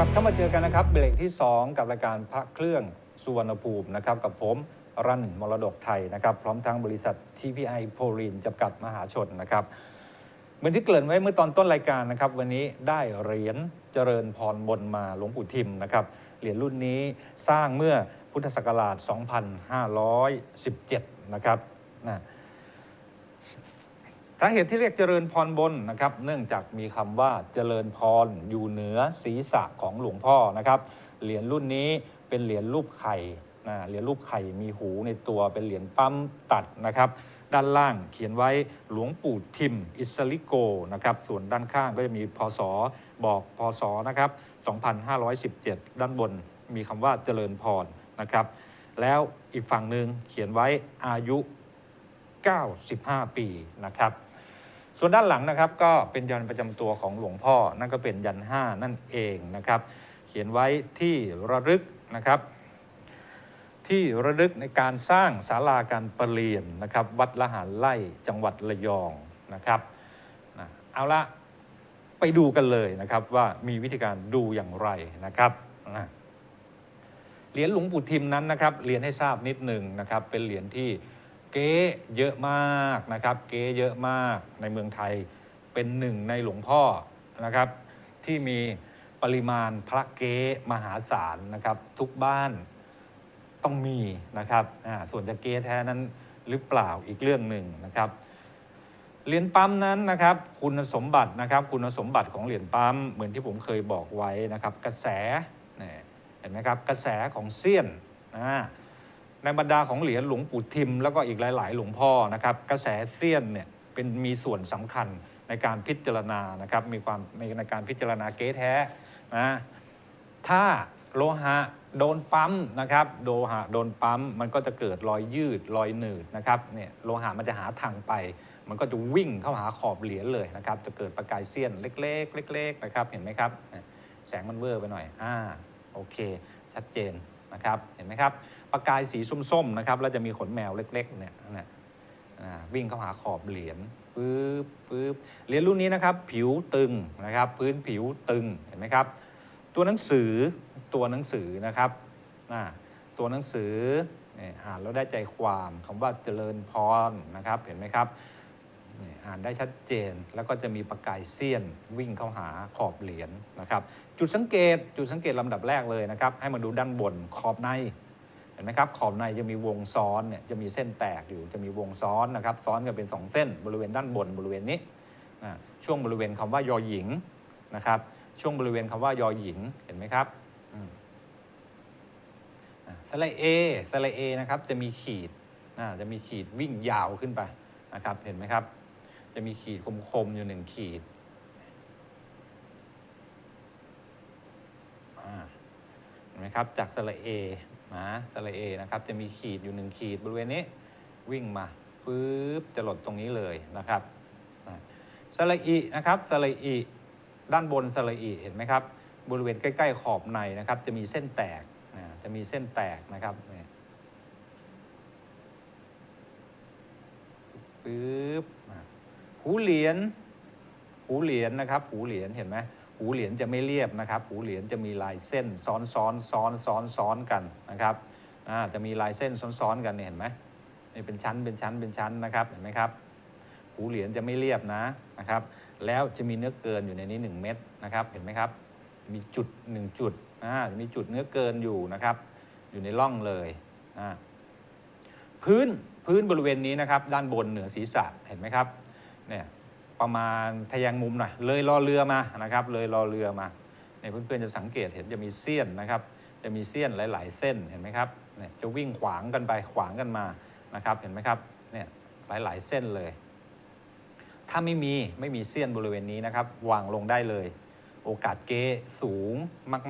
กลับเข้ามาเจอกันนะครับเบรกที่ 2 กับรายการพระเครื่องสุวรรณภูมินะครับกับผมรันมรดกไทยนะครับพร้อมทั้งบริษัท TPI โพลีนจำกัดมหาชนนะครับเหมือนที่เกริ่นไว้เมื่อตอนต้นรายการนะครับ วันนี้ได้เหรียญเจริญพรบนมาหลวงปู่ทิมนะครับเหรียญรุ่นนี้สร้างเมื่อพุทธศักราช 2517 นะครับนะ สาเหตุที่เรียกเจริญพรบนนะครับ เนื่องจากมีคำว่าเจริญพรอยู่เหนือศีรษะของหลวงพ่อนะครับ เหรียญรุ่นนี้เป็นเหรียญรูปไข่นะเหรียญรูปไข่มีหูในตัวเป็นเหรียญปั๊มตัดนะครับ ด้านล่างเขียนไว้หลวงปู่ทิม อิสริโกนะครับ ส่วนด้านข้างก็จะมีพศบอกพศนะครับ 2517 ด้านบนมีคำว่าเจริญพรนะครับ แล้วอีกฝั่งหนึ่งเขียนไว้อายุ 95 ปีนะครับ ส่วนด้านหลังนะครับก็เป็นยันประจำตัวของหลวงพ่อ นั่นก็เป็นยันห้านั่นเองนะครับ เขียนไว้ที่ระลึกนะครับ ที่ระลึกในการสร้างศาลาการประเรียนนะครับ วัดละหารไล่จังหวัดระยองนะครับเอาละไปดูกันเลยนะครับว่ามีวิธีการดูอย่างไรนะครับเหรียญหลวงปู่ทิมนั้นนะครับเรียนให้ทราบนิดหนึ่งนะครับ เป็นเหรียญที่ เก๊เยอะมากนะครับ เก๊เยอะมากในเมืองไทยเป็นหนึ่งในหลวงพ่อนะครับ ที่มีปริมาณพระเก๊มหาศาลนะครับ ทุกบ้านต้องมีนะครับส่วนจะเกแท้นั้นหรือเปล่าอีกเรื่องหนึ่งนะครับเหรียญปั๊มนั้นนะครับ คุณสมบัตินะครับ คุณสมบัติของเหรียญปั๊มเหมือนที่ผมเคยบอกไว้นะครับ กระแสเนี่ยเห็นไหมครับกระแสของเสี้ยนนะ ในบรรดาของเหรียญหลวงปู่ทิม แล้วก็อีกหลาย ๆ หลวงพ่อนะครับกระแสเสี้ยนเนี่ยเป็นมีส่วนสำคัญในการพิจารณานะครับมีความในการพิจารณาเก๊แท้นะถ้าโลหะโดนปั๊มนะครับโลหะโดนปั๊มมันก็จะเกิดรอยยืดรอยหนืดนะครับเนี่ยโลหะมันจะหาทางไป มันก็จะวิ่งเข้าหาขอบเหรียญเลยนะครับจะเกิดประกายเสี้ยนเล็ก ๆ เล็ก ๆ นะครับเห็นไหมครับ แสงมันเวอร์ไปหน่อยอ่าโอเค ชัดเจนนะครับเห็นไหมครับ ประกายสีส้มๆนะครับแล้วจะมีขนแมวเล็กๆเนี่ยนะวิ่งเข้าหาขอบเหรียญฟืบฟืบเหรียญรุ่นนี้นะครับ ผิวตึงนะครับ พื้นผิวตึงเห็นไหมครับ ตัวหนังสือตัวหนังสือนะครับตัวหนังสืออ่านแล้วได้ใจความคำว่าเจริญพรนะครับเห็นไหมครับอ่านได้ชัดเจนแล้วก็จะมีประกายเสี้ยนวิ่งเข้าหาขอบเหรียญนะครับ จุดสังเกตจุดสังเกตลำดับแรกเลยนะครับ ให้มาดูด้านบนขอบใน ห็นไหมครับขอบในจะมีวงซ้อนเนี่ยจะมีเส้นแตกอยู่จะมีวงซ้อนนะครับซ้อนกันเป็น 2 เส้นบริเวณด้านบนบริเวณนี้ช่วงบริเวณคำว่ายอหญิงนะครับช่วงบริเวณคำว่ายอหญิงเห็นไหมครับสระเอสระเอนะครับจะมีขีดอ่าจะมีขีดวิ่งยาวขึ้นไปนะครับเห็นไหมครับ จะมีขีดคมๆอยู่หนึ่งขีดเห็นไหมครับจากสระเอ นะสระเอนะครับจะมีขีดอยู่หนึ่งขีดบริเวณนี้วิ่งมาฟืบจะหลดตรงนี้เลยนะครับสระอีนะครับสระอีด้านบนสระอีเห็นไหมครับ บริเวณใกล้ ๆ ขอบในนะครับ จะมีเส้นแตกอ่าจะมีเส้นแตกนะครับปึ๊บหูเหรียญหูเหรียญนะครับ หูเหรียญเห็นไหม หูเหรียญจะไม่เรียบนะครับ หูเหรียญจะมีลายเส้นซ้อนซ้อนซ้อนซ้อนซ้อนกันนะครับจะมีลายเส้นซ้อนซ้อนกันเนี่ยเห็นไหมนี่เป็นชั้นเป็นชั้นเป็นชั้นนะครับเห็นไหมครับหูเหรียญจะไม่เรียบนะนะครับ แล้วจะมีเนื้อเกินอยู่ในนี้ 1 เม็ดนะครับ เห็นไหมครับ มีจุด 1 จุดอ่าจะมีจุดเนื้อเกินอยู่นะครับ อยู่ในร่องเลยพื้นพื้นบริเวณนี้นะครับ ด้านบนเหนือศีรษะเห็นไหมครับเนี่ย ประมาณทะแยงมุมหน่อยเลยรอเรือมานะครับ เลยรอเรือมาเนี่ยเพื่อนๆจะสังเกตเห็นจะมีเสี้ยนนะครับ จะมีเสี้ยนหลาย ๆ เส้นเห็นไหมครับเนี่ยจะวิ่งขวางกันไปขวางกันมานะครับ เห็นไหมครับเนี่ยหลาย ๆ เส้นเลย ถ้าไม่มีไม่มีเสี้ยนบริเวณนี้นะครับ วางลงได้เลย โอกาสเก๊สูง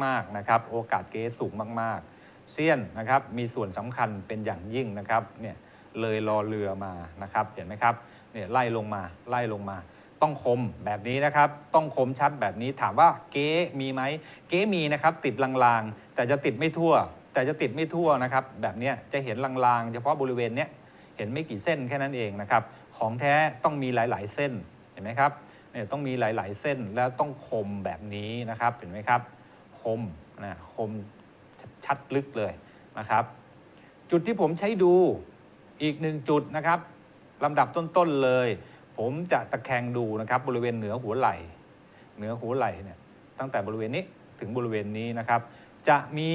มากๆนะครับ โอกาสเก๊สูงมากๆ เสี้ยนนะครับมีส่วนสำคัญเป็นอย่างยิ่งนะครับเนี่ยเลยรอเรือมานะครับ เห็นไหมครับเนี่ยไล่ลงมาไล่ลงมา ต้องคมแบบนี้นะครับ ต้องคมชัดแบบนี้ถามว่าเก๊มีไหมเก๊มีนะครับ ติดลางๆ แต่จะติดไม่ทั่ว แต่จะติดไม่ทั่วนะครับ แบบนี้จะเห็นลางๆ เฉพาะบริเวณเนี้ยเห็นไม่กี่เส้นแค่นั้นเองนะครับ ของแท้ต้องมีหลายๆ เส้นเห็นไหมครับเนี่ยต้องมีหลายๆ เส้นแล้วต้องคมแบบนี้นะครับเห็นไหมครับ คมนะคมชัดลึกเลยนะครับ จุดที่ผมใช้ดูอีกหนึ่งจุดนะครับลำดับต้นๆเลย ผมจะตะแคงดูนะครับบริเวณเหนือหัวไหล่ เหนือหัวไหล่เนี่ยตั้งแต่บริเวณนี้ถึงบริเวณนี้นะครับ จะมี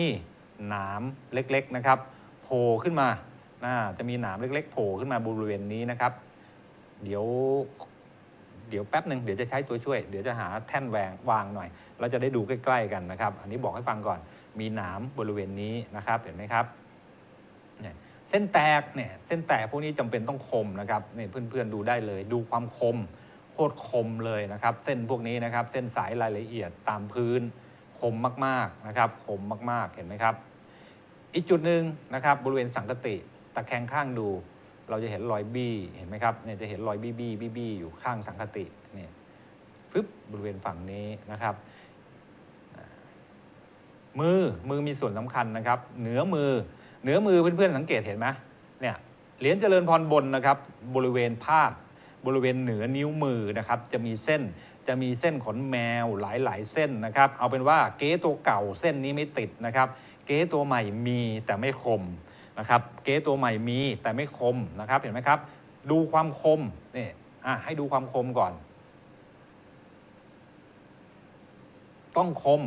หนามเล็กๆนะครับโผล่ขึ้นมาน่าจะมีหนามเล็ก ๆโผล่ขึ้นมาบริเวณนี้นะครับ เดี๋ยวเดี๋ยวแป๊บหนึ่งเดี๋ยวจะใช้ตัวช่วย เดี๋ยวจะหาแท่นแหวงวางหน่อย เราจะได้ดูใกล้ ๆ กันนะครับ อันนี้บอกให้ฟังก่อน มีหนามบริเวณนี้นะครับ เห็นไหมครับ เส้นแตกเนี่ยเส้นแตกพวกนี้จำเป็นต้องคมนะครับเนี่ยเพื่อนๆดูได้เลย ดูความคมโคตรคมเลยนะครับ เส้นพวกนี้นะครับ เส้นสายรายละเอียดตามพื้น คมมากๆนะครับ คมมากๆเห็นไหมครับ อีกจุดหนึ่งนะครับ บริเวณสังกติตะแคงข้างดู เราจะเห็นรอยบี้เห็นไหมครับเนี่ยจะเห็นรอยบี้บี้บี้บี้อยู่ข้างสังคติเนี่ยฟึบบริเวณฝั่งนี้นะครับมือมือมีส่วนสำคัญนะครับ เหนือมือ เหนือมือเพื่อนๆสังเกตเห็นไหมเนี่ยเหรียญเจริญพรบนนะครับบริเวณพาดบริเวณเหนือนิ้วมือนะครับจะมีเส้นจะมีเส้นขนแมวหลายๆ เส้นนะครับ เอาเป็นว่าเก๊ตัวเก่าเส้นนี้ไม่ติดนะครับ เก๊ตัวใหม่มีแต่ไม่คมนะครับ เก๊ตัวใหม่มีแต่ไม่คมนะครับเห็นไหมครับ ดูความคมนี่อะให้ดูความคมก่อน ต้องคม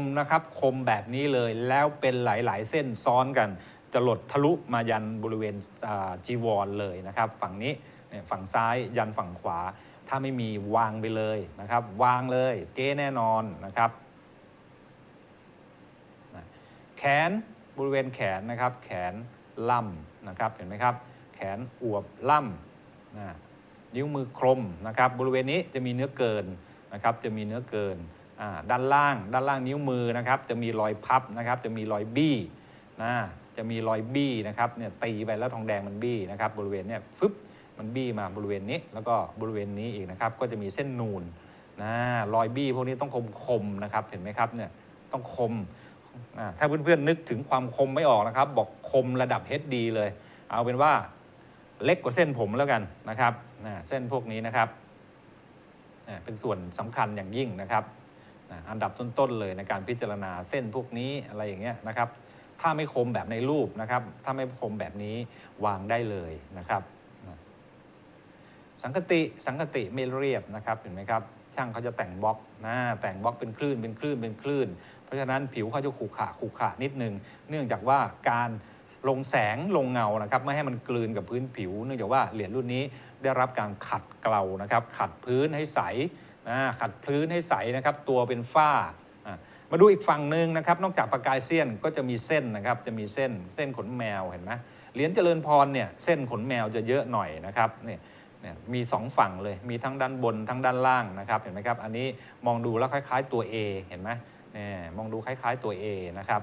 มนะครับ คมแบบนี้เลยแล้วเป็นหลาย ๆ เส้นซ้อนกัน จะหลดทะลุมายันบริเวณจีวรเลยนะครับ ฝั่งนี้ฝั่งซ้ายยันฝั่งขวา ถ้าไม่มีวางไปเลยนะครับ วางเลยเก๊แน่นอนนะครับแขนบริเวณแขนนะครับ แขนล่ำนะครับเห็นไหมครับ แขนอวบล่ำนะนิ้วมือคลมนะครับ บริเวณนี้จะมีเนื้อเกินนะครับ จะมีเนื้อเกิน ด้านล่าง ด้านล่างนิ้วมือนะครับจะมีรอยพับนะครับจะมีรอยบี้นะจะมีรอยบี้นะครับเนี่ยตีไปแล้วทองแดงมันบี้นะครับบริเวณเนี่ยฟึบมันบี้มาบริเวณนี้แล้วก็บริเวณนี้อีกนะครับก็จะมีเส้นนูนนะรอยบี้พวกนี้ต้องคมคมนะครับเห็นไหมครับเนี่ยต้องคมถ้าเพื่อนๆนึกถึงความคมไม่ออกนะครับ บอกคมระดับ HD เลย เอาเป็นว่าเล็กกว่าเส้นผมแล้วกันนะครับเส้นพวกนี้นะครับเป็นส่วนสำคัญอย่างยิ่งนะครับ อ่าอันดับต้นๆเลยในการพิจารณาเส้นพวกนี้อะไรอย่างเงี้ยนะครับ ถ้าไม่คมแบบในรูปนะครับ ถ้าไม่คมแบบนี้วางได้เลยนะครับ สังกติสังกติไม่เรียบนะครับเห็นไหมครับช่างเขาจะแต่งบล็อกนะแต่งบล็อกเป็นคลื่นเป็นคลื่นเป็นคลื่น เพราะฉะนั้นผิวเขาจะขรุขระขรุขระนิดนึง เนื่องจากว่าการลงแสงลงเงานะครับไม่ให้มันกลืนกับพื้นผิว เนื่องจากว่าเหรียญรุ่นนี้ได้รับการขัดเกลานะครับ ขัดพื้นให้ใส ขัดพื้นให้ใสนะครับ ตัวเป็นฝ้า มาดูอีกฝั่งหนึ่งนะครับ นอกจากประกายเส้นก็จะมีเส้นนะครับ จะมีเส้นเส้นขนแมวเห็นไหมเหรียญเจริญพรเนี่ยเส้นขนแมวจะเยอะหน่อยนะครับเนี่ยเนี่ยมีสองฝั่งเลย มีทั้งด้านบนทั้งด้านล่างนะครับเห็นไหมครับ อันนี้มองดูแล้วคล้าย ๆตัว A เห็นไหมเนี่ยมองดูคล้าย ๆตัว A นะครับ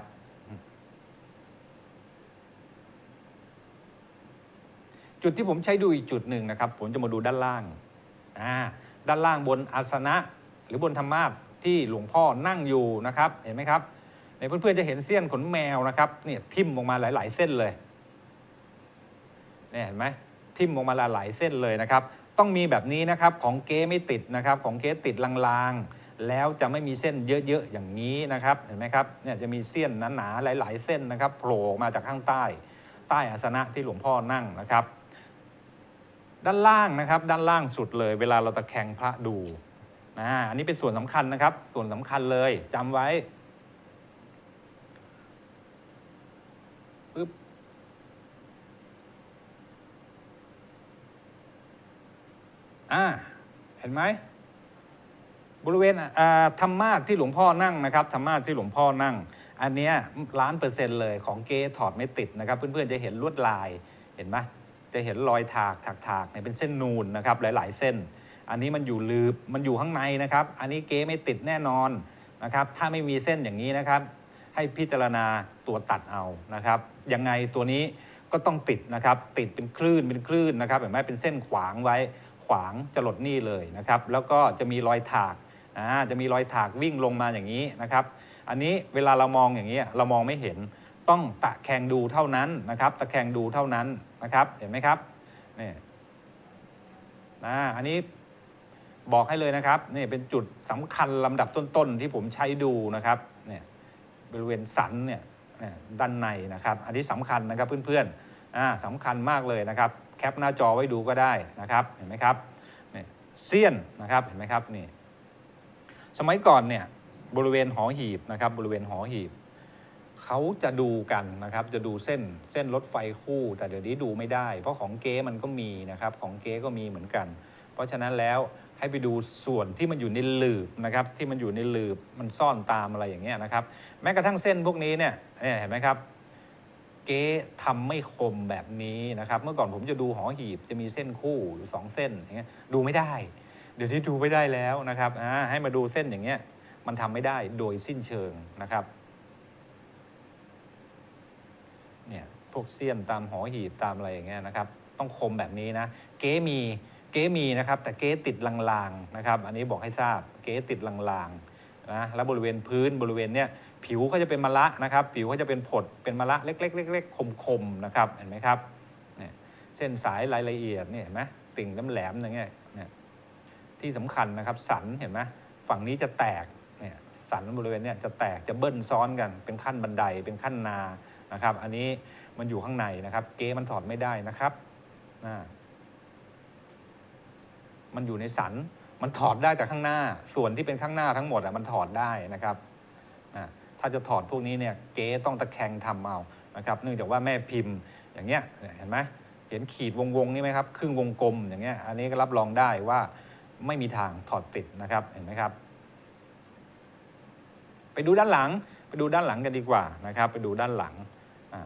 จุดที่ผมใช้ดูอีกจุดหนึ่งนะครับ ผมจะมาดูด้านล่างอ่า ด้านล่างบนอาสนะ หรือบนธรรมาสที่หลวงพ่อนั่งอยู่นะครับเห็นไหมครับในเพื่อนๆจะเห็นเสี้ยนขนแมวนะครับเนี่ยทิ่มออกมาหลายๆ เส้นเลยเนี่ยเห็นไหมทิ่มออกมาหลายๆเส้นเลยนะครับ ต้องมีแบบนี้นะครับของเก๊ไม่ติดนะครับของเก๊ติดลางๆ แล้วจะไม่มีเส้นเยอะๆอย่างนี้นะครับเห็นไหมครับเนี่ยจะมีเส้นหนาๆหลาย ๆ เส้นนะครับโผล่มาจากข้างใต้ ใต้อาสนะที่หลวงพ่อนั่งนะครับ ด้านล่างนะครับ ด้านล่างสุดเลย เวลาเราตะแคงพระดูนะอันนี้เป็นส่วนสำคัญนะครับ ส่วนสำคัญเลยจำไว้ปึ๊บอ่าเห็นไหมบริเวณธรรมาสที่หลวงพ่อนั่งนะครับธรรมาสที่หลวงพ่อนั่ง อันเนี้ยล้านเปอร์เซ็นต์เลยของเกถอดไม่ติดนะครับ เพื่อนๆจะเห็นลวดลายเห็นไหม จะเห็นรอยถากถากถากเนี่ยเป็นเส้นนูนนะครับหลาย ๆ เส้น อันนี้มันอยู่ลืบมันอยู่ข้างในนะครับ อันนี้เก๊ไม่ติดแน่นอนนะครับถ้าไม่มีเส้นอย่างนี้นะครับ ให้พิจารณาตัวตัดเอานะครับยังไงตัวนี้ก็ต้องติดนะครับ ติดเป็นคลื่นเป็นคลื่นนะครับเห็นไหมเป็นเส้นขวางไว้ขวางจะหลดนี่เลยนะครับ แล้วก็จะมีรอยถากจะมีรอยถากวิ่งลงมาอย่างนี้นะครับ อันนี้เวลาเรามองอย่างนี้เรามองไม่เห็น ต้องตะแคงดูเท่านั้นนะครับ ตะแคงดูเท่านั้นนะครับ เห็นไหมครับนี่นะอันนี้บอกให้เลยนะครับนี่เป็นจุดสำคัญลำดับต้นๆ ที่ผมใช้ดูนะครับเนี่ยบริเวณสันเนี่ยเนี่ยด้านในนะครับ อันนี้สำคัญนะครับเพื่อนๆอ่าสำคัญมากเลยนะครับ แคปหน้าจอไว้ดูก็ได้นะครับ เห็นไหมครับเนี่ยเสี้ยนนะครับเห็นไหมครับนี่สมัยก่อนเนี่ยบริเวณหอหีบนะครับ บริเวณหอหีบ เขาจะดูกันนะครับ จะดูเส้นเส้นรถไฟคู่ แต่เดี๋ยวนี้ดูไม่ได้ เพราะของเก๊มันก็มีนะครับ ของเก๊ก็มีเหมือนกัน เพราะฉะนั้นแล้วให้ไปดูส่วนที่มันอยู่ในหลืบนะครับ ที่มันอยู่ในหลืบมันซ่อนตามอะไรอย่างเงี้ยนะครับ แม้กระทั่งเส้นพวกนี้เนี่ยเนี่ยเห็นไหมครับ เก๊ทำไม่คมแบบนี้นะครับ เมื่อก่อนผมจะดูหอหีบจะมีเส้นคู่อยู่สองเส้นอย่างเงี้ยดูไม่ได้ เดี๋ยวนี้ดูไม่ได้แล้วนะครับอ่าให้มาดูเส้นอย่างเงี้ยมันทำไม่ได้โดยสิ้นเชิงนะครับ เนี่ยพ วกเสี้ยนตามหอหีบตามอะไรอย่างเงี้ยนะครับต้องคมแบบนี้นะเก๊มีเก๊มีนะครับแต่เก๊ติดลางๆนะครับอันนี้บอกให้ทราบเก๊ติดลางๆนะแล้วบริเวณพื้นบริเวณเนี้ยผิวเขาจะเป็นมะละนะครับ ผิวเขาจะเป็นผดเป็นมะละเล็กๆเล็กๆคมๆนะครับเห็นไหมครับเนี่ยเส้นสายรายละเอียดเนี่ยเห็นไหมติ่งแหลมๆอย่างเงี้ยเนี่ยที่สำคัญนะครับสันเห็นไหมฝั่งนี้จะแตกเนี่ยสันบริเวณเนี้ยจะแตกจะเบิ้ลซ้อนกันเป็นขั้นบันไดเป็นขั้นนานะครับ อันนี้ มันอยู่ข้างในนะครับ เก๊มันถอดไม่ได้นะครับมันอยู่ในสัน มันถอดได้จากข้างหน้า ส่วนที่เป็นข้างหน้าทั้งหมดอะมันถอดได้นะครับถ้าจะถอดพวกนี้เนี่ยเก๊ต้องตะแคงทำเอานะครับ เนื่องจากว่าแม่พิมพ์อย่างเงี้ยเห็นไหมเห็นขีดวงวงๆนี่ไหมครับครึ่งวงกลมอย่างเงี้ยอันนี้ก็รับรองได้ว่าไม่มีทางถอดติดนะครับเห็นไหมครับ ไปดูด้านหลัง ไปดูด้านหลังกันดีกว่านะครับ ไปดูด้านหลังอ่า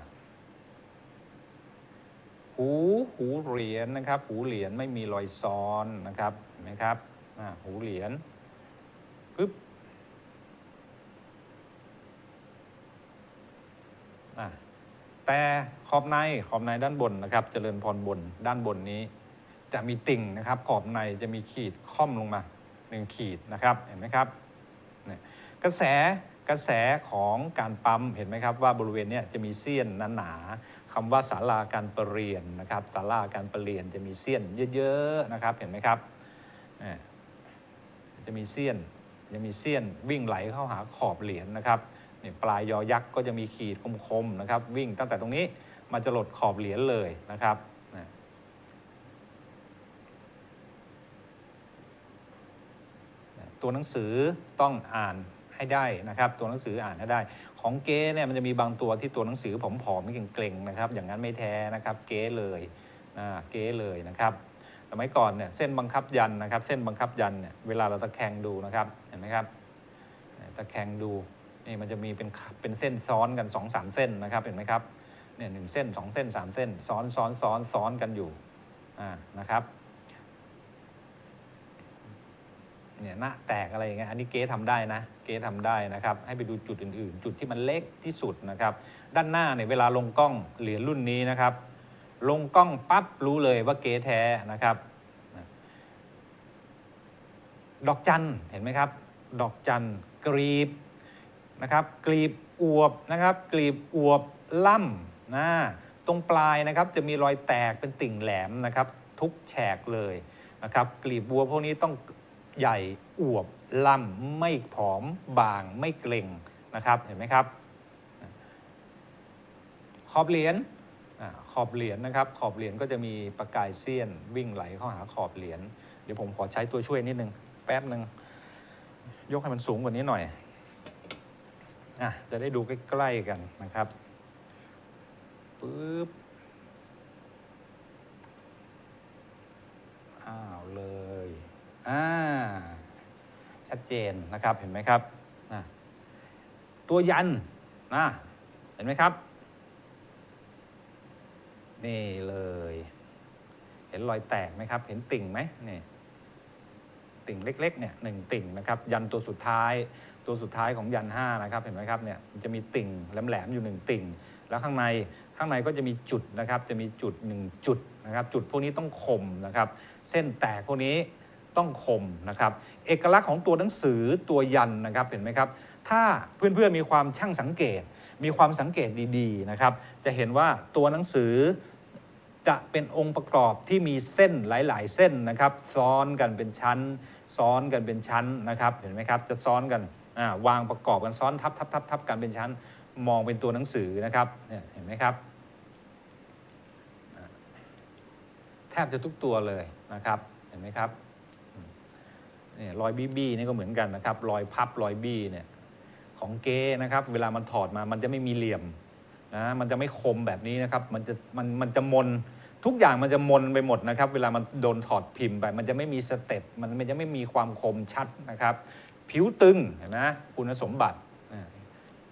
หูหูเหรียญนะครับ หูเหรียญไม่มีรอยซ้อนนะครับเห็นไหมครับหูเหรียญปึ๊บอะแต่ขอบในขอบในด้านบนนะครับเจริญพรบนด้านบนนี้จะมีติ่งนะครับ ขอบในจะมีขีดค่อมลงมาหนึ่งขีดนะครับเห็นไหมครับเนี่ยกระแสกระแสของการปั๊มเห็นไหมครับว่าบริเวณเนี้ยจะมีเสี้ยนหนาๆ คำว่าศาลาการประเรียนนะครับศาลาการประเรียนจะมีเสี้ยนเยอะๆนะครับเห็นไหมครับจะมีเสี้ยนจะมีเสี้ยนวิ่งไหลเข้าหาขอบเหรียญนะครับเนี่ยปลายยอยักษ์ก็จะมีขีดคมๆนะครับ วิ่งตั้งแต่ตรงนี้มาจะหลดขอบเหรียญเลยนะครับตัวหนังสือต้องอ่าน ให้ได้นะครับตัวหนังสืออ่านให้ได้ ของเก๊เนี่ยมันจะมีบางตัวที่ตัวหนังสือผอมๆเกร็งๆนะครับอย่างนั้นไม่แท้นะครับเก๊เลยอ่าเก๊เลยนะครับสมัยก่อนเนี่ยเส้นบังคับยันนะครับ เส้นบังคับยันเนี่ยเวลาเราตะแคงดูนะครับเห็นไหมครับตะแคงดูนี่มันจะมีเป็นเป็นเส้นซ้อนกัน2อสามเส้นนะครับเห็นไหมครับเนี่ยหนึ่งเส้นสองเส้นสามเส้น ซ้อนซ้อนซ้อนซ้อนกันอยู่อ่านะครับ เนี่ยหน้าแตกอะไรอย่างเงี้ยอันนี้เก๊ทำได้นะเก๊ทำได้นะครับ ให้ไปดูจุดอื่นๆ จุดที่มันเล็กที่สุดนะครับ ด้านหน้าเนี่ยเวลาลงกล้องเหรียญรุ่นนี้นะครับ ลงกล้องปั๊บรู้เลยว่าเก๊แท้นะครับ ดอกจันเห็นไหมครับ ดอกจันกรีบนะครับ กรีบอวบนะครับ กรีบอวบล่ำนะตรงปลายนะครับจะมีรอยแตกเป็นติ่งแหลมนะครับ ทุกแฉกเลยนะครับ กลีบบัวพวกนี้ต้อง ใหญ่อวบล่ำไม่ผอมบางไม่เกร็งนะครับเห็นไหมครับ ขอบเหรียญขอบเหรียญนะครับ ขอบเหรียญก็จะมีประกายเสี้ยนวิ่งไหลเข้าหาขอบเหรียญเดี๋ยวผมขอใช้ตัวช่วยนิดนึงแป๊บหนึ่งยกให้มันสูงกว่านี้หน่อยอะจะได้ดูใกล้ ๆ กันนะครับปึ๊บอ้าวเลย อ่า ชัดเจนนะครับเห็นไหมครับตัวยันนะเห็นไหมครับ นี่เลย เห็นรอยแตกไหมครับ เห็นติ่งไหมนี่ติ่งเล็กๆเนี่ยหนึ่งติ่งนะครับ ยันตัวสุดท้าย ตัวสุดท้ายของยันห้านะครับเห็นไหมครับเนี่ยมันจะมีติ่งแหลมๆอยู่หนึ่งติ่ง แล้วข้างในข้างในก็จะมีจุดนะครับ จะมีจุดหนึ่งจุดนะครับ จุดพวกนี้ต้องคมนะครับ เส้นแตกพวกนี้ ต้องคมนะครับเอกลักษณ์ของตัวหนังสือตัวยันนะครับเห็นไหมครับ ถ้าเพื่อนๆมีความช่างสังเกต มีความสังเกตดีๆนะครับ จะเห็นว่าตัวหนังสือจะเป็นองค์ประกอบที่มีเส้นหลาย ๆ เส้นนะครับ ซ้อนกันเป็นชั้น ซ้อนกันเป็นชั้นนะครับเห็นไหมครับจะซ้อนกันวางประกอบกันซ้อนทับทับทับทับกันเป็นชั้นมองเป็นตัวหนังสือนะครับเห็นไหมครับ แทบจะทุกตัวเลยนะครับเห็นไหมครับ เนี่ยรอยบี้บี้นี่ก็เหมือนกันนะครับ รอยพับรอยบี้เนี่ยของเก้นะครับ เวลามันถอดมามันจะไม่มีเหลี่ยมนะมันจะไม่คมแบบนี้นะครับ มันจะมันมันจะมนทุกอย่างมันจะมนไปหมดนะครับ เวลามันโดนถอดพิมพ์ไป มันจะไม่มีสเต็ปมันมันจะไม่มีความคมชัดนะครับ ผิวตึงเห็นไหมคุณสมบัติ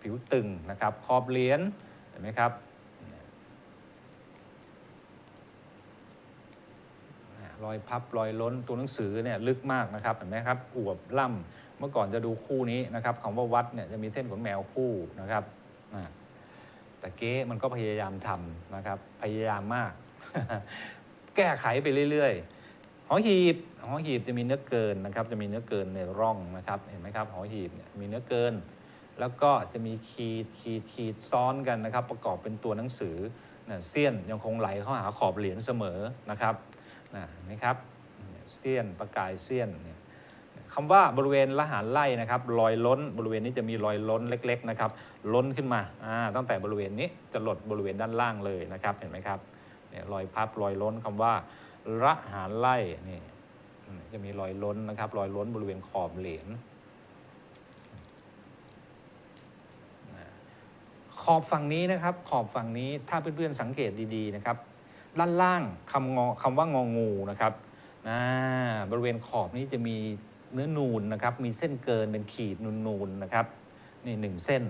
ผิวตึงนะครับ ขอบเหรียญเห็นไหมครับอ่า รอยพับรอยล้นตัวหนังสือเนี่ยลึกมากนะครับเห็นไหมครับอวบล่ำเมื่อก่อนจะดูคู่นี้นะครับคำว่าวัดเนี่ยจะมีเส้นขนแมวคู่นะครับแต่เก๊มันก็พยายามทำนะครับ พยายามมาก แก้ไขไปเรื่อยๆหอหีบหอหีบจะมีเนื้อเกินนะครับ จะมีเนื้อเกินในร่องนะครับเห็นไหมครับหอหีบเนี่ยมีเนื้อเกิน แล้วก็จะมีขีดขีดขีดซ้อนกันนะครับ ประกอบเป็นตัวหนังสือนะเสี้ยนยังคงไหลเข้าหาขอบเหรียญเสมอนะครับ นะครับเสี้ยนประกายเสี้ยนเนี่ยคำว่าบริเวณละหารไล่นะครับรอยล้นบริเวณนี้จะมีรอยล้นเล็กๆนะครับล้นขึ้นมาาตั้งแต่บริเวณนี้จะหลดบริเวณด้านล่างเลยนะครับเห็นไหมครับเนี่ยรอยพับรอยล้นคำว่าระหารไล่นี่จะมีรอยล้นนะครับรอยล้นบริเวณขอบเหรียญขอบฝั่งนี้นะครับขอบฝั่งนี้ถ้าเพื่อนๆสังเกตดีๆนะครับ ด้านล่างคำงอคำว่างองูนะครับนะบริเวณขอบนี้จะมีเนื้อนูนนะครับ มีเส้นเกินเป็นขีดนูนๆนะครับนี่หนึ่งเส้น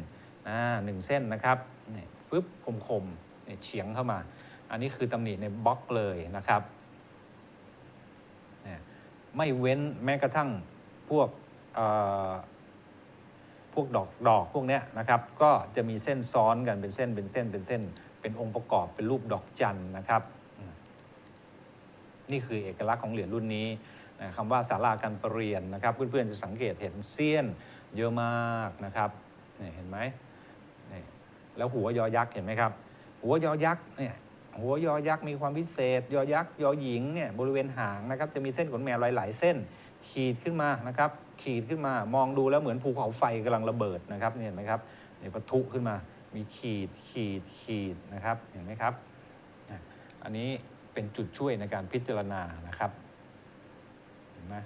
นะหนึ่งเส้นนะครับนี่ฟึบคมๆนี่เฉียงเข้ามา อันนี้คือตำหนิในบล็อกเลยนะครับเนี่ยไม่เว้นแม้กระทั่งพวกเอ่อพวกดอกดอกพวกเนี้ยนะครับ ก็จะมีเส้นซ้อนกันเป็นเส้นเป็นเส้นเป็นเส้น เป็นองค์ประกอบเป็นรูปดอกจันนะครับ นี่คือเอกลักษณ์ของเหรียญรุ่นนี้นะคำว่าสาราการประเรียนนะครับ เพื่อนๆจะสังเกตเห็นเสี้ยนเยอะมากนะครับเนี่ยเห็นไหมนี่แล้วหัวยอยักษ์เห็นไหมครับ หัวยอยักษ์เนี่ยหัวยอยักษ์มีความพิเศษ ยอยักษ์ยอหญิงเนี่ยบริเวณหางนะครับจะมีเส้นขนแมวหลายๆเส้น ขีดขึ้นมานะครับขีดขึ้นมามองดูแล้วเหมือนภูเขาไฟกำลังระเบิดนะครับเห็นไหมครับเนี่ยปะทุขึ้นมามีขีดขีดขีดนะครับเห็นไหมครับอันนี้ เป็นจุดช่วยในการพิจารณานะครับเห็นไหม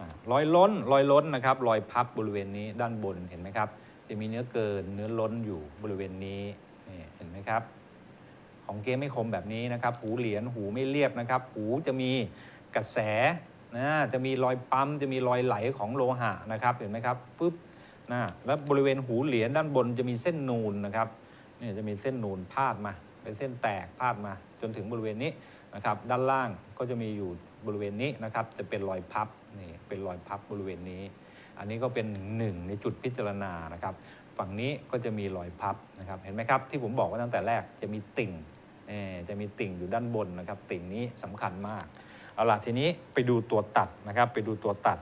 อะรอยล้นรอยล้นนะครับรอยพับบริเวณนี้ด้านบนเห็นไหมครับ จะมีเนื้อเกินเนื้อล้นอยู่บริเวณนี้นี่เห็นไหมครับ ของเกมไม่คมแบบนี้นะครับ หูเหรียญหูไม่เรียบนะครับ หูจะมีกระแสนะจะมีรอยปั๊มจะมีรอยไหลของโลหะนะครับเห็นไหมครับฟึบนะแล้วบริเวณหูเหรียญด้านบนจะมีเส้นนูนนะครับ นี่จะมีเส้นนูนพาดมา เป็นเส้นแตกพาดมา จนถึงบริเวณนี้นะครับ ด้านล่างก็จะมีอยู่บริเวณนี้นะครับ จะเป็นรอยพับนี่เป็นรอยพับบริเวณนี้ อันนี้ก็เป็นหนึ่งในจุดพิจารณานะครับ ฝั่งนี้ก็จะมีรอยพับนะครับ เห็นไหมครับที่ผมบอกว่าตั้งแต่แรกจะมีติ่งจะมีติ่งอยู่ด้านบนนะครับ ติ่งนี้สำคัญมากเอาล่ะทีนี้ไปดูตัวตัดนะครับ ไปดูตัวตัด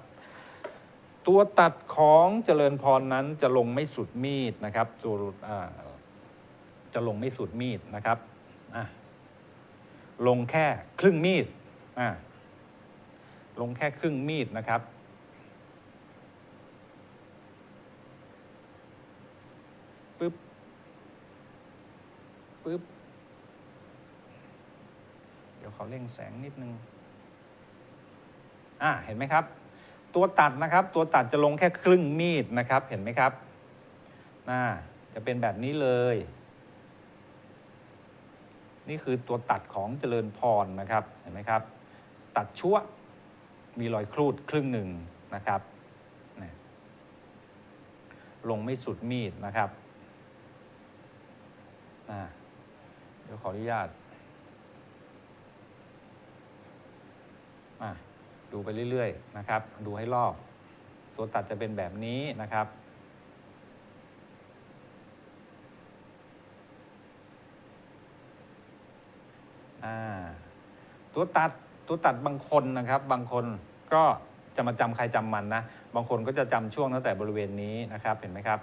ตัวตัดของเจริญพรนั้นจะลงไม่สุดมีดนะครับ ตัว จะลงไม่สุดมีดนะครับลงแค่ครึ่งมีดลงแค่ครึ่งมีดนะครับ ปึ๊บ ปึ๊บ เดี๋ยวเขาเร่งแสงนิดนึง อ่า เห็นไหมครับ ตัวตัดนะครับ ตัวตัดจะลงแค่ครึ่งมีดนะครับ เห็นไหมครับน่าจะเป็นแบบนี้เลย นี่คือตัวตัดของเจริญพรนะครับเห็นไหมครับ ตัดชั่วมีรอยครูดครึ่งหนึ่งนะครับลงไม่สุดมีดนะครับเดี๋ยวขออนุญาตดูไปเรื่อยๆนะครับ ดูให้รอบ ตัวตัดจะเป็นแบบนี้นะครับ อ่าตัวตัดตัวตัดบางคนนะครับ บางคนก็จะมาจำใครจำมันนะ บางคนก็จะจำช่วงตั้งแต่บริเวณนี้นะครับ เห็นไหมครับ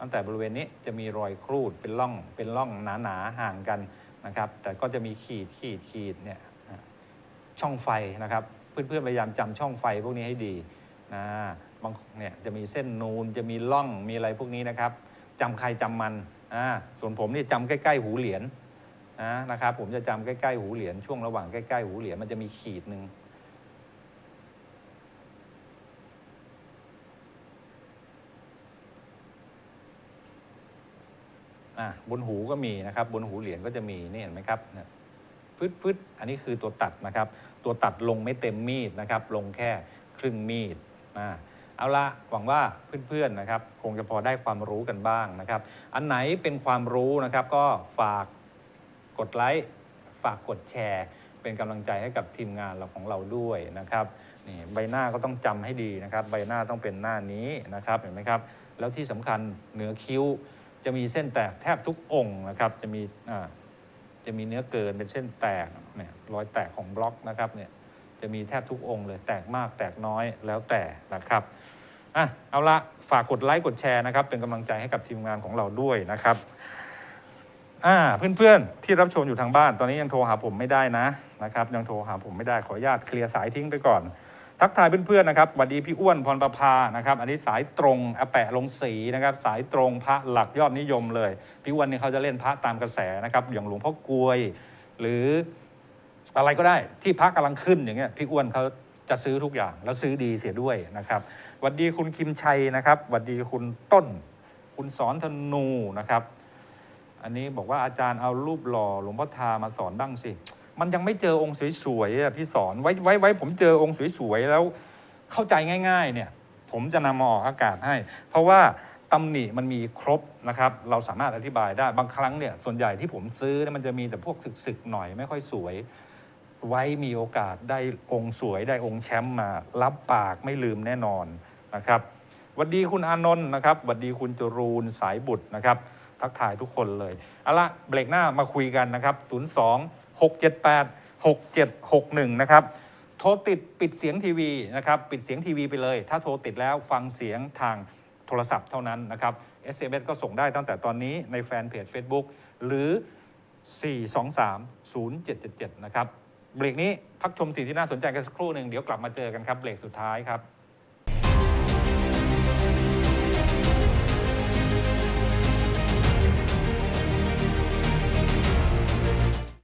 ตั้งแต่บริเวณนี้จะมีรอยครูดเป็นร่อง เป็นร่องหนาๆห่างกันนะครับ แต่ก็จะมีขีดขีดขีดเนี่ยช่องไฟนะครับ เพื่อนๆพยายามจำช่องไฟพวกนี้ให้ดีนะบางเนี่ยจะมีเส้นนูนจะมีล่องมีอะไรพวกนี้นะครับจำใครจำมันอ่าส่วนผมนี่จำใกล้ ๆ หูเหรียญ นะนะครับผมจะจำใกล้ๆหูเหรียญช่วงระหว่างใกล้ๆหูเหรียญมันจะมีขีดหนึ่งบนหูก็มีนะครับ บนหูเหรียญก็จะมีนี่เห็นไหมครับฟึดฟึดอันนี้คือตัวตัดนะครับ ตัวตัดลงไม่เต็มมีดนะครับ ลงแค่ครึ่งมีดเอาละหวังว่าเพื่อนๆนะครับ คงจะพอได้ความรู้กันบ้างนะครับ อันไหนเป็นความรู้นะครับ ก็ฝาก กดไลค์ฝากกดแชร์ เป็นกำลังใจให้กับทีมงานเราของเราด้วยนะครับนี่ใบหน้าก็ต้องจำให้ดีนะครับ ใบหน้าต้องเป็นหน้านี้นะครับเห็นไหมครับ แล้วที่สำคัญเหนือคิ้ว จะมีเส้นแตกแทบทุกองค์นะครับจะมีอ่าจะมีเนื้อเกินเป็นเส้นแตกเนี่ยรอยแตกของบล็อกนะครับเนี่ยจะมีแทบทุกองค์เลยแตกมากแตกน้อยแล้วแต่นะครับอะเอาละฝากกดไลค์กดแชร์นะครับ เป็นกำลังใจให้กับทีมงานของเราด้วยนะครับ อ่าเพื่อนๆที่รับชมอยู่ทางบ้านตอนนี้ยังโทรหาผมไม่ได้นะนะครับยังโทรหาผมไม่ได้ขออนุญาตเคลียร์สายทิ้งไปก่อน ทักทายเพื่อนๆนะครับสวัสดีพี่อ้วนพรประภานะครับ อันนี้สายตรงอแปะลงสีนะครับ สายตรงพระหลักยอดนิยมเลย พี่อ้วนนี่เขาจะเล่นพระตามกระแสนะครับ อย่างหลวงพ่อกลวย หรืออะไรก็ได้ที่พระกำลังขึ้นอย่างเงี้ยพี่อ้วนเขาจะซื้อทุกอย่างแล้วซื้อดีเสียด้วยนะครับสวัสดีคุณคิมชัยนะครับสวัสดีคุณต้น คุณสอนธนูนะครับ อันนี้บอกว่าอาจารย์เอารูปหล่อหลวงพ่อทามาสอนบ้างสิ มันยังไม่เจอองค์สวยๆอะพี่สอนไว้ไว้ไว้ผมเจอองค์สวยๆแล้วเข้าใจง่าย ๆ เนี่ยผมจะนำมาออกอากาศให้ เพราะว่าตำหนิมันมีครบนะครับ เราสามารถอธิบายได้บางครั้งเนี่ยส่วนใหญ่ที่ผมซื้อเนี่ยมันจะมีแต่พวกสึกๆหน่อยไม่ค่อยสวย ไว้มีโอกาสได้องค์สวยได้องค์แชมป์มารับปากไม่ลืมแน่นอนนะครับสวัสดีคุณอานนท์นะครับสวัสดีคุณจรูนสายบุตรนะครับ ทักทายทุกคนเลยเอาละเบรกหน้ามาคุยกันนะครับ 02 678 6761 นะครับ โทรติดปิดเสียงทีวีนะครับ ปิดเสียงทีวีไปเลย ถ้าโทรติดแล้วฟังเสียงทางโทรศัพท์เท่านั้นนะครับ SMS ก็ส่งได้ตั้งแต่ตอนนี้ในแฟนเพจ Facebook หรือ 423-0777 นะครับ เบรกนี้พักชมสิ่งที่น่าสนใจกันสักครู่หนึ่งเดี๋ยวกลับมาเจอกันครับเบรกสุดท้ายครับ